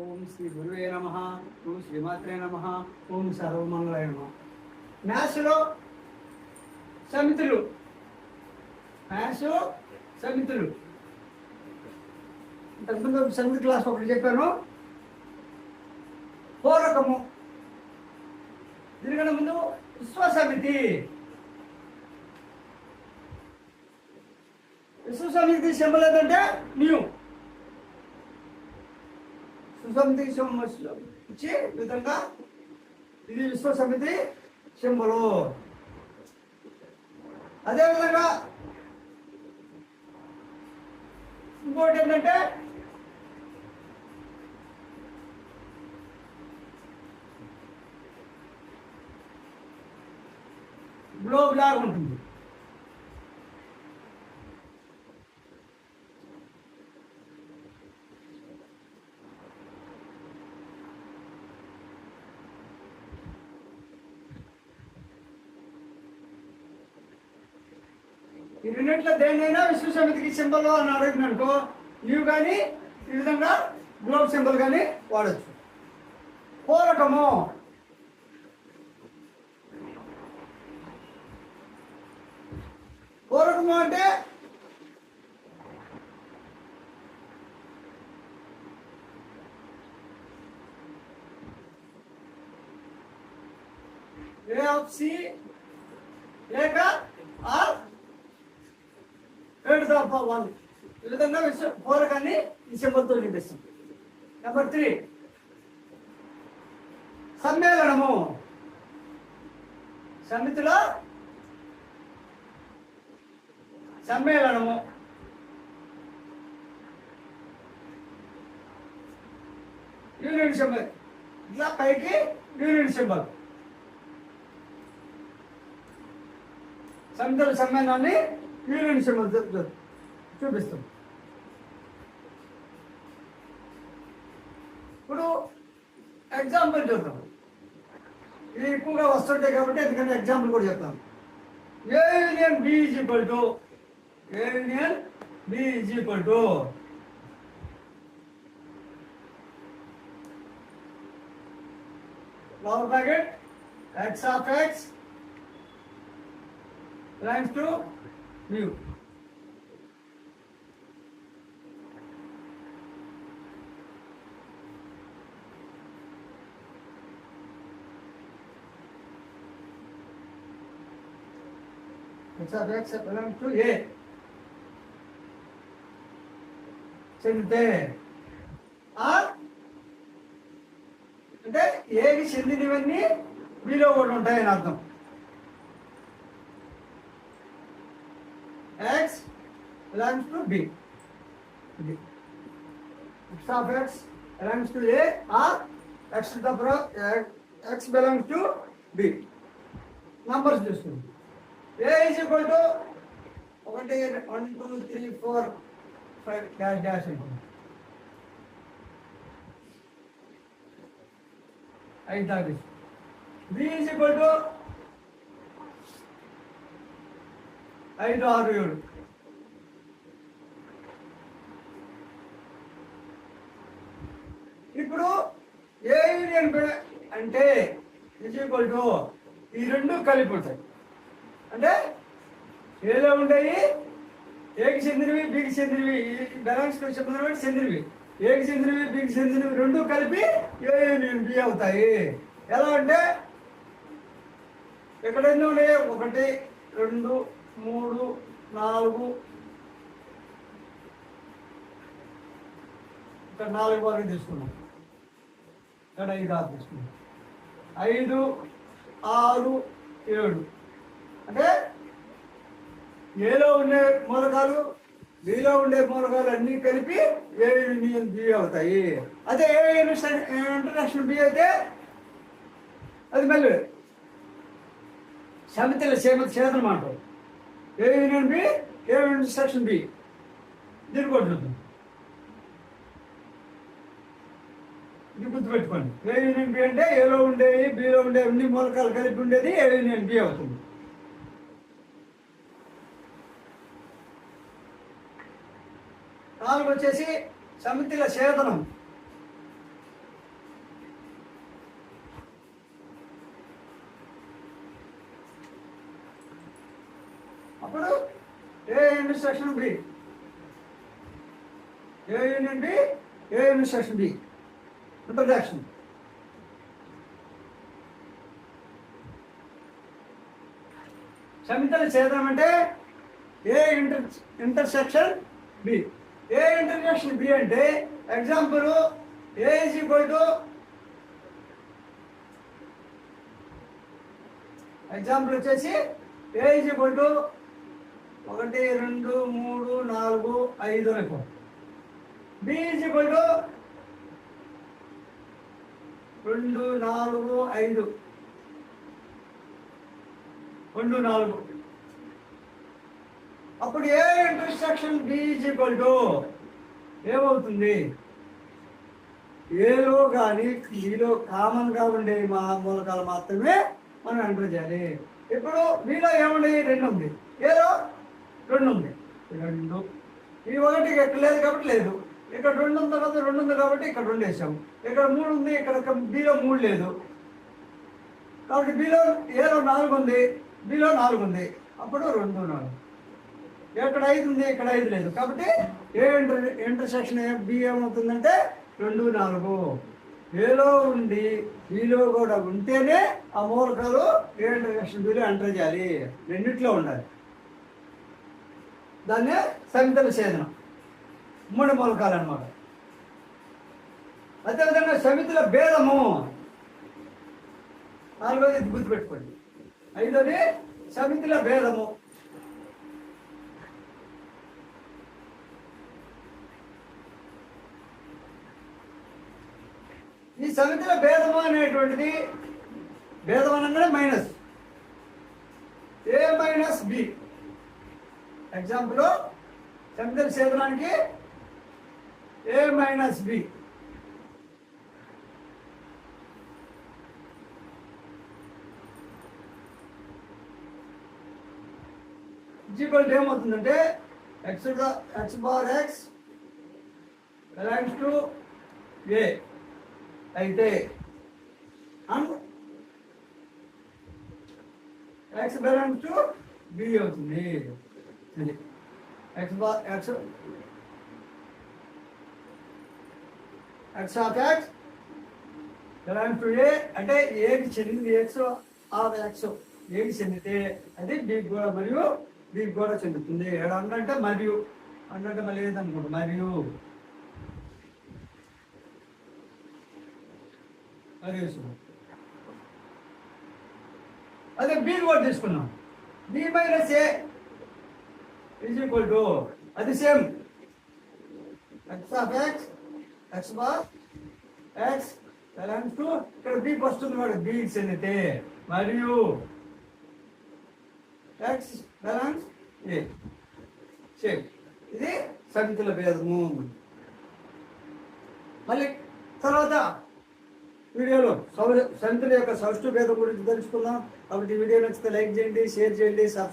ఓం శ్రీ గురువే నమ. ఓం శ్రీమాత్రే నమ. ఓం సర్వమంగళాయ నమ. మ్యాథ్స్లో సమితులు. మ్యాథ్స్ సమితులు. ఇంతకుముందు సమితి క్లాస్ ఒకటి చెప్పాను. పూరకము దీనికన్నా ముందు విశ్వసమితి. విశ్వసమితి సింబల్ ఏంటంటే న్యూ సుసమితి సింబల్ ఇచ్చి విధంగా ఇది విశ్వసమితి సింబలు అదేవిధంగా ఇంకోటి ఏంటంటే గ్లోబ్ లాగా ఉంటుంది. ఈ రెండింటిలో దేన్నైనా విశ్వ సమితికి సింబల్ అని అడిగిన అనుకో కానీ ఈ విధంగా గ్లోబ్ సింబల్ కానీ వాడచ్చు. పోరకము పోరకము అంటే ఏ ఆఫ్ సి లేక ఆర్ ఏడు తప్ప వన్ ఈ విధంగా విశ్వ పోరకాన్ని ఈ సింబల్తో చూపిస్తాం నెంబర్ త్రీ సమ్మేళనము. సమితిలో సమ్మేళనము. Union symbol. ఇట్లా పైకి యూనియన్ సింబల్. సమితుల సమ్మేళనాన్ని యూనియన్ సింబల్ చూపిస్తాం. ఇప్పుడు ఎగ్జాంపుల్ చూద్దాం. ఇది ఎక్కువగా వస్తుంటాయి కాబట్టి ఎందుకంటే ఎగ్జాంపుల్ కూడా చెప్తాను. A union B is to A union B is to lower bracket X of X belongs to mu. To A. చెందితే ఆర్ అంటే ఏకి చెందినవన్నీ మీలో కూడా ఉంటాయని అర్థం X belongs to B X of X belongs to A or X తప్ప X belongs to B numbers చూస్తుంది ఏ ఈజ్ ఈక్వల్ టు ఒకటి one two three four five dash dash ఉంటుంది ఐదు దాకా బి ఈజ్ ఈక్వల్ టు ఐదు ఆరు ఏడు ఇప్పుడు ఏ యూనియన్ అంటే ఈజ్ ఈక్వల్ టు ఈ రెండు కలిపి ఉంటాయి. అంటే ఏలో ఉంటాయి. ఏకి చెందినవి బీకి చెందినవి బ్యాలెన్స్ చెందినవి చెందినవి ఏకి చెందినవి బీకి చెందినవి రెండు కలిపి ఏ నేను బి అవుతాయి. ఎలా అంటే ఎక్కడ ఎన్ని ఉన్నాయి? ఒకటి రెండు మూడు నాలుగు. ఇక్కడ నాలుగు వరకు తీసుకున్నాం. ఇక్కడ ఐదు ఆరు తీసుకున్నాం. ఐదు ఆరు ఏడు. అంటే ఏలో ఉండే మూలకాలు బిలో ఉండే మూలకాలు అన్నీ కలిపి ఏ యూనియన్ బి అవుతాయి. అదే ఏ ఇంటర్నేషనల్ బి అయితే అది మళ్ళీ సమితిల సేమ చేతనం అంటారు. A union B A union section B? దీన్ని కూడా ఇది గుర్తుపెట్టుకోండి. ఏ యూనియన్ బి అంటే ఏలో ఉండేవి బిలో ఉండే అన్ని మూలకాలు కలిపి ఉండేది ఏ యూనియన్ బి అవుతుంది. నాలుగు వచ్చేసి సమితిల సేదనం అప్పుడు A administration B? A union B? A administration B? B introduction సమితలు చేద్దామంటే A inter intersection B? A international B అంటే example A is equal to example వచ్చేసి ఏ ఈజ్ ఈక్వల్ టు ఒకటి రెండు మూడు నాలుగు ఐదు అనుకో. బి ఈజ్ ఈక్వల్ టు రెండు నాలుగు ఐదు. రెండు నాలుగు. అప్పుడు ఏ ఇంటర్సెక్షన్ బి టు ఏమవుతుంది? ఏలో కానీ మీలో కామన్గా ఉండే మా మూలకాలు మాత్రమే మనం ఎంటర్ చేయాలి. ఇప్పుడు మీలో ఏముంది? రెండు ఉంది. ఏలో రెండు ఉంది. రెండు. ఈ ఒకటి ఇక్కడ లేదు కాబట్టి లేదు. ఇక్కడ రెండు ఉంది తర్వాత రెండు ఉంది కాబట్టి ఇక్కడ రెండు వేసాము. ఇక్కడ మూడు ఉంది ఇక్కడ బిలో మూడు లేదు. కాబట్టి బిలో ఏలో నాలుగు ఉంది బిలో నాలుగు ఉంది. అప్పుడు రెండు నాలుగు. ఇక్కడ ఐదు ఉంది ఇక్కడ ఐదు లేదు. కాబట్టి ఏ ఇంటర్ ఇంటర్సెక్షన్ బి ఏమవుతుందంటే రెండు నాలుగు. ఏలో ఉండి ఈలో కూడా ఉంటేనే ఆ మూలకాలు ఏ ఇంటర్సెక్షన్ బిలో ఎంటర్ చేయాలి. రెండిట్లో ఉండాలి. దాన్ని సమితల ఛేదనం. మూడు మూలకాలు అనమాట అదేవిధంగా సమితుల భేదము. నాలుగోది గుర్తుపెట్టుకోండి. ఐదోది సమితుల భేదము. ఈ సమితిలో భేదము అనేటువంటిది భేదం అనగానే minus A minus B example సమితుల ఛేదనానికి A minus B equal to ఏమవుతుందంటే X X bar X belongs to A అయితే and X belongs to B అవుతుంది. X bar X X of X belongs to A అంటే ఏకి చెందింది X of X ఏకి చెందితే అది B కూడా మరియు బి కూడా చెందుతుంది. ఏడు అంటే మరియు అంటే మళ్ళీ ఏదనుకోండి మరియు మరియు సున్నా. అదే బి కూడా తీసుకున్నాం. B minus A? Is equal to అది same X of X X bar X ఎలాంటి టు ఇక్కడ బి వస్తుంది వాడు బి చెందితే మరియు ఎక్స్ బ్యాలెన్స్ ఏ సేమ్ ఇది సమితుల భేదము. మళ్ళీ తర్వాత వీడియోలో సౌ సంతుల యొక్క సౌష్ఠు భేదం గురించి తెలుసుకుందాం. కాబట్టి వీడియో నచ్చితే లైక్ చేయండి షేర్ చేయండి సబ్స్క్రైబ్